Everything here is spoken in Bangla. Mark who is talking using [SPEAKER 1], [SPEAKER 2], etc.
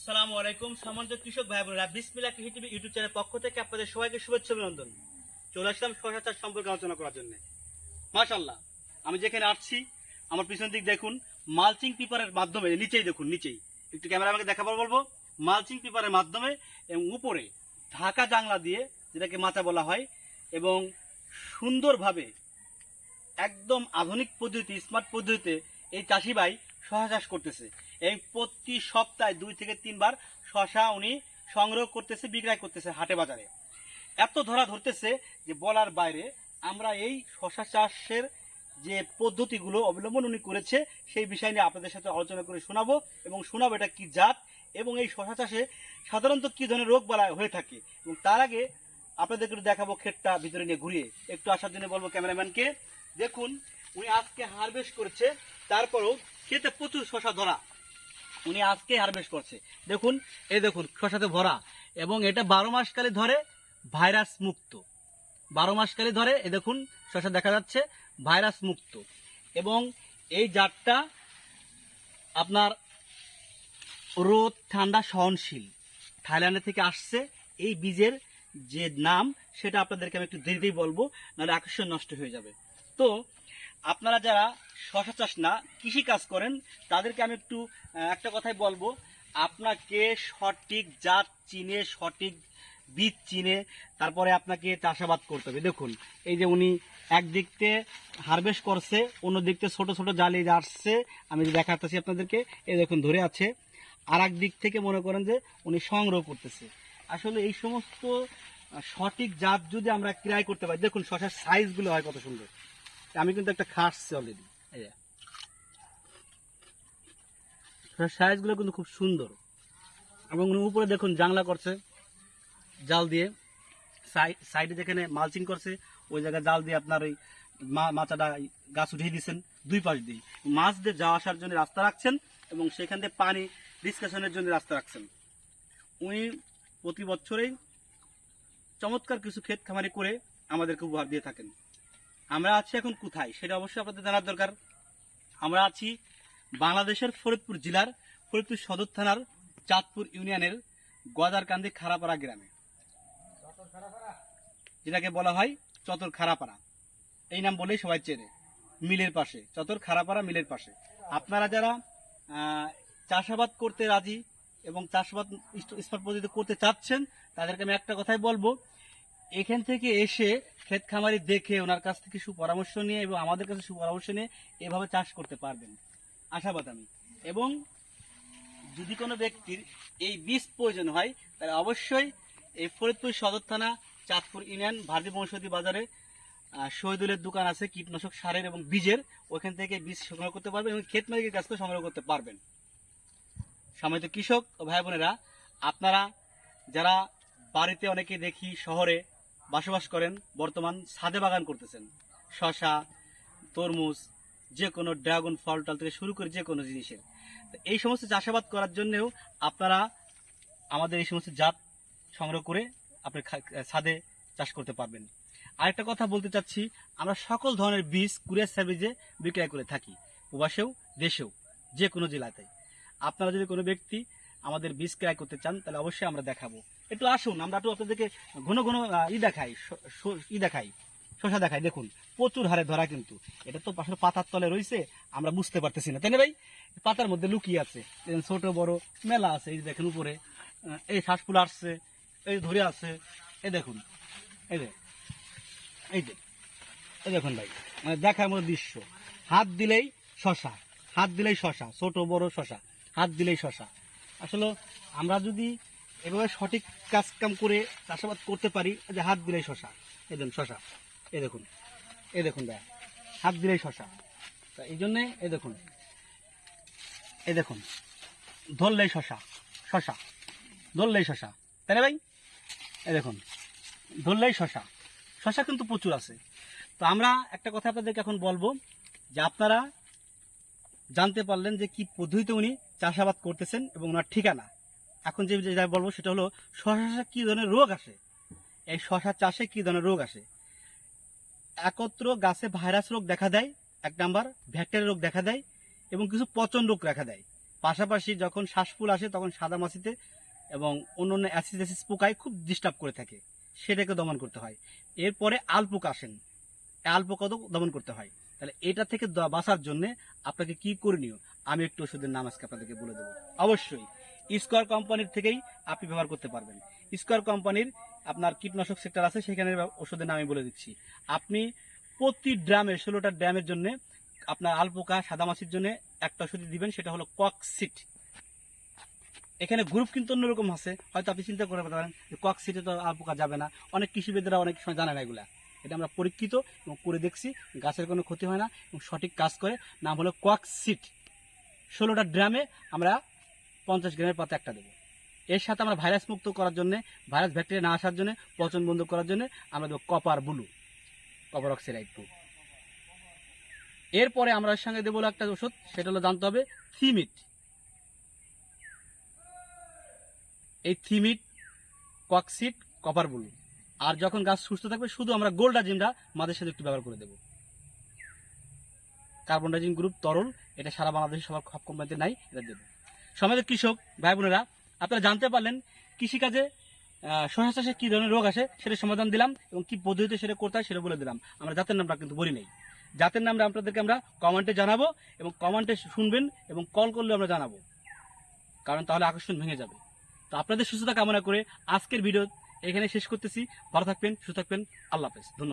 [SPEAKER 1] আসসালামু আলাইকুম সম্মানিত কৃষক ভাই বোনেরা বিসমিল্লাহ কৃষি টিভি ইউটিউব চ্যানেল পক্ষ থেকে আপনাদের সবাইকে শুভেচ্ছা অভিনন্দন। চলে আসলাম শশা চাষ সম্পর্কে আলোচনা করার জন্য। মাশাল্লাহ আমি যেখানে আসছি, আমার পিছন দিক দেখুন, মালচিং পেপারের মাধ্যমে, নিচেই দেখুন, নিচেই। একটু ক্যামেরা আমাকে দেখাবার বলব, মালচিং পেপারের মাধ্যমে এবং উপরে ঢাকা জাংলা দিয়ে যেটাকে মাচা বলা হয় এবং সুন্দরভাবে একদম আধুনিক পদ্ধতি স্মার্ট পদ্ধতিতে এই চাষি ভাই শশা চাষ করতেছে। এই প্রতি সপ্তাহে দুই থেকে তিনবার শশা উনি সংগ্রহ করতেছে, বিক্রয় করতেছে হাটে বাজারে। এত ধরা ধরতেছে যে বলার বাইরে আমরা এই শশা চাষের যে পদ্ধতিগুলো অবলম্বন উনি করেছে, সেই বিষয় নিয়ে আপনাদের সাথে আলোচনা করে শোনাবো এবং শোনাবো এটা কি জাত এবং এই শশা চাষে সাধারণত কি ধরনের রোগ বালা হয়ে থাকে। এবং তার আগে আপনাদেরকে দেখাবো ক্ষেতটা ভিতরে নিয়ে ঘুরিয়ে। একটু আসার জন্য বলব ক্যামেরাম্যানকে। দেখুন, উনি আজকে হারভেস্ট করছে, তারপরও খেতে প্রচুর শশা ধরা। উনি আজকে হারভেস্ট করছে। দেখুন, এই দেখুন শশাতে ভরা। এবং এটা বারো মাসকালে ধরে ভাইরাস মুক্ত। বারো মাসকালে ধরে এ দেখুন শশা দেখা যাচ্ছে ভাইরাস মুক্ত। এবং এই জাতটা আপনার রোদ, ঠান্ডা সহনশীল। থাইল্যান্ডের থেকে আসছে এই বীজের যে নাম, সেটা আপনাদেরকে আমি একটু দেরিতেই বলব, নাহলে আকর্ষণ নষ্ট হয়ে যাবে। তো আপনারা যারা শশা চাষ না, কৃষি কাজ করেন, তাদেরকে আমি একটু একটা কথাই বলব। আপনাকে সঠিক জাত চিনে, সঠিক বীজ চিনে, তারপরে আপনাকে চাষাবাদ করতে হবে। দেখুন, এই যে উনি একদিকতে হারভেস্ট করছে অন্য দিকতে ছোট ছোট জালি আসছে, আমি যে দেখাতেছি আপনাদেরকে, এই দেখুন ধরে আছে। আর দিক থেকে মনে করেন যে উনি সংগ্রহ করতেছে। আসলে এই সমস্ত সঠিক জাত যদি আমরা ক্রয় করতে পারি, দেখুন শশার সাইজগুলো হয় কত সুন্দর। আমি কিন্তু একটা খাসছি অলরেডি সাইজগুলো কিন্তু খুব সুন্দর। এবং উনি উপরে দেখুন জাংলা করছে, জাল দিয়ে। সাইডে যেখানে মালচিং করছে, ওই জায়গায় জাল দিয়ে আপনার ওই মাচাটা গাছ উঠিয়ে দিচ্ছেন দুই পাশ দিয়ে। মাছ দিয়ে যাওয়া আসার জন্য রাস্তা রাখছেন এবং সেখান থেকে পানি ডিসকাশনের জন্য রাস্তা রাখছেন। উনি প্রতি বছরেই চমৎকার কিছু ক্ষেত খামারি করে আমাদেরকে উপহার দিয়ে থাকেন। আমরা আছি এখন কোথায় সেটা অবশ্যই আপনাদের জানার দরকার। আমরা আছি বাংলাদেশের ফরিদপুর জেলার ফরিদপুর সদর থানার চাঁদপুর ইউনিয়নের গদারকান্দি খারাপাড়া গ্রামে, যেটাকে বলা হয় চতর খারাপাড়া এই নাম বলেই সবাই চেনে, মিলের পাশে, চতর খারাপাড়া মিলের পাশে। আপনারা যারা চাষাবাদ করতে রাজি এবং চাষাবাদ স্মার্ট পদ্ধতি করতে চাচ্ছেন, তাদেরকে আমি একটা কথাই বলব এখান থেকে এসে ক্ষেত খামারি দেখে ওনার কাছ থেকে সুপরামর্শ নিয়ে এবং আমাদের কাছে সুপরামর্শ নিয়ে এভাবে চাষ করতে পারবেন। আশাবাদ আমি। এবং যদি কোনো ব্যক্তির এই বীজ প্রয়োজন হয়, তাহলে অবশ্যই এই ফরিদপুর সদর থানা, চাঁদপুর ইউনিয়ন, ভারতী বংশতী বাজারে শহীদুলের দোকান আছে কীটনাশক সারের এবং বীজের। ওখান থেকে বীজ সংগ্রহ করতে পারবেন এবং ক্ষেত মালিকের কাছ থেকে সংগ্রহ করতে পারবেন। সম্মানিত কৃষক ও ভাই বোনেরা, আপনারা যারা বাড়িতে অনেকে দেখি শহরে বসবাস করেন, বর্তমান ছাদে বাগান করতেছেন। শশা, তরমুজ যে কোনো ড্রাগন ফল টল থেকে শুরু করে যে কোনো জিনিসের এই সমস্ত চাষাবাদ করার জন্যেও আপনারা আমাদের এই সমস্ত জাত সংগ্রহ করে আপনি ছাদে চাষ করতে পারবেন। আরেকটা কথা বলতে চাচ্ছি, আমরা সকল ধরনের বীজ কুরিয়ার সার্ভিসে বিক্রয় করে থাকি, প্রবাসেও, দেশেও যে কোনো জেলাতে। আপনারা যদি কোনো ব্যক্তি আমাদের বীজ ক্রয় করতে চান, তাহলে অবশ্যই আমরা দেখাবো। একটু আসুন, আমরা একটু আপনাদেরকে ঘন ঘন ই দেখাই ই দেখাই শশা দেখাই। দেখুন, প্রচুর হারে ধরা কিন্তু। এটা তো পাশের পাতার তলে রয়েছে আমরা বুঝতে পারতেছি না, তাই না ভাই? পাতার মধ্যে লুকিয়ে আছে ছোট, বড়, মেলা আছে, এই দেখেন উপরে এই শ্বাসফুল আসছে, এই ধরে আছে, এই দেখুন, এই এই এই দেখুন ভাই মানে দেখার মতো দৃশ্য। হাত দিলেই শশা হাত দিলেই শশা ছোট, বড় শশা হাত দিলেই শশা আসলে আমরা যদি এভাবে সঠিক কাজ কাম করে চাষাবাদ করতে পারি যে হাত দিলেই শশা, এই দেখুন শশা, এই দেখুন এ দেখুন ভাই হাত দিলেই শশা, তা এই জন্যে এ দেখুন এ দেখুন, ধরলেই শশা শশা, ধরলেই শশা, তাই না ভাই? এ দেখুন, ধরলেই শশা শশা কিন্তু প্রচুর আছে। তো আমরা একটা কথা আপনাদেরকে এখন বলব যে আপনারা জানতে পারলেন যে কি পদ্ধতিতে উনি চাষাবাদ করতেছেন এবং ওনার ঠিকানা। এখন যে যেটা বলব সেটা হলো, শশা চাষে কি ধরনের রোগ আসে? এই শশা চাষে কি ধরনের রোগ আসে? একত্র গাছে ভাইরাস রোগ দেখা দেয়, এক নাম্বার, ব্যাকটেরিয়া রোগ দেখা দেয় এবং কিছু পচন রোগ দেখা দেয়। পাশাপাশি যখন শ্বাসফুল আসে, তখন সাদা মাছিতে এবং অন্য অন্য অ্যাসিড অ্যাসিড পোকায় খুব ডিস্টার্ব করে থাকে। সেটাকে দমন করতে হয়। এরপরে আলপোকা আসেন। আলপোকাও দমন করতে হয়। তাহলে এটা থেকে বাঁচার জন্য আপনাকে কি করণীয়? আমি একটু ওষুধের নাম আজকে আপনাদেরকে বলে দেবো। অবশ্যই, স্কোয়ার কোম্পানির থেকেই আপনি ব্যবহার করতে পারবেন। স্কোয়ার কোম্পানির আপনার কীটনাশক সেক্টর আছে সেখানে ওষুধের নাম বলে দিচ্ছি। আপনি প্রতি ড্রামে, ষোলোটা ড্রামের জন্য আপনার আলপোকা, সাদামাছির জন্য একটা ওষুধ দিবেন, সেটা হলো ককসিট এখানে গ্রুপ কিন্তু অন্যরকম আছে, হয়তো আপনি চিন্তা করে পারেন যে ককসিটে তো আলপোকা যাবে না। অনেক কৃষিবিদরা অনেক সময় জানে না এগুলা। এটা আমরা পরীক্ষিত এবং করে দেখছি, গাছের কোনো ক্ষতি হয় না এবং সঠিক কাজ করে। নাম হলো ককসিট ষোলোটা ড্রামে আমরা পঞ্চাশ গ্রামের পাতা একটা দেবো। এর সাথে আমরা ভাইরাস মুক্ত করার জন্য, ভাইরাস ব্যাকটেরিয়া না আসার জন্য, পচন বন্ধ করার জন্য আমরা দেবো copper blue, copper oxide two. এরপরে আমরা এর সঙ্গে দেবো একটা ওষুধ, সেটা হলো জানতে হবে থিমিট। এই থিমিট কক্সিট কপার ব্লু। আর যখন গাছ সুস্থ থাকবে, শুধু আমরা গোল্ডাজিমটা মাঝে সাথে একটু ব্যবহার করে দেবো। কার্বন ডাইজিং গ্রুপ তরল, এটা সারা বাংলাদেশে সবার সব কোম্পানিতে নাই, এটা দেবো। সমাজের কৃষক, ভাই বোনেরা, আপনারা জানতে পারলেন কৃষিকাজে শস্য চাষে কি ধরনের রোগ আসে সেটা সমাধান দিলাম এবং কি পদ্ধতিতে সেটা করতে হয় সেটা বলে দিলাম। আমরা জাতের নামটা কিন্তু বলি নাই। জাতের নামটা আপনাদেরকে আমরা কমেন্টে জানাব এবং কমেন্টে শুনবেন এবং কল করলে আমরা জানাব। কারণ তাহলে আকর্ষণ ভেঙে যাবে। তো আপনাদের সুস্থতা কামনা করে আজকের ভিডিও এখানে শেষ করতেছি। ভালো থাকবেন সুস্থ থাকবেন। আল্লাহ হাফেজ। ধন্যবাদ।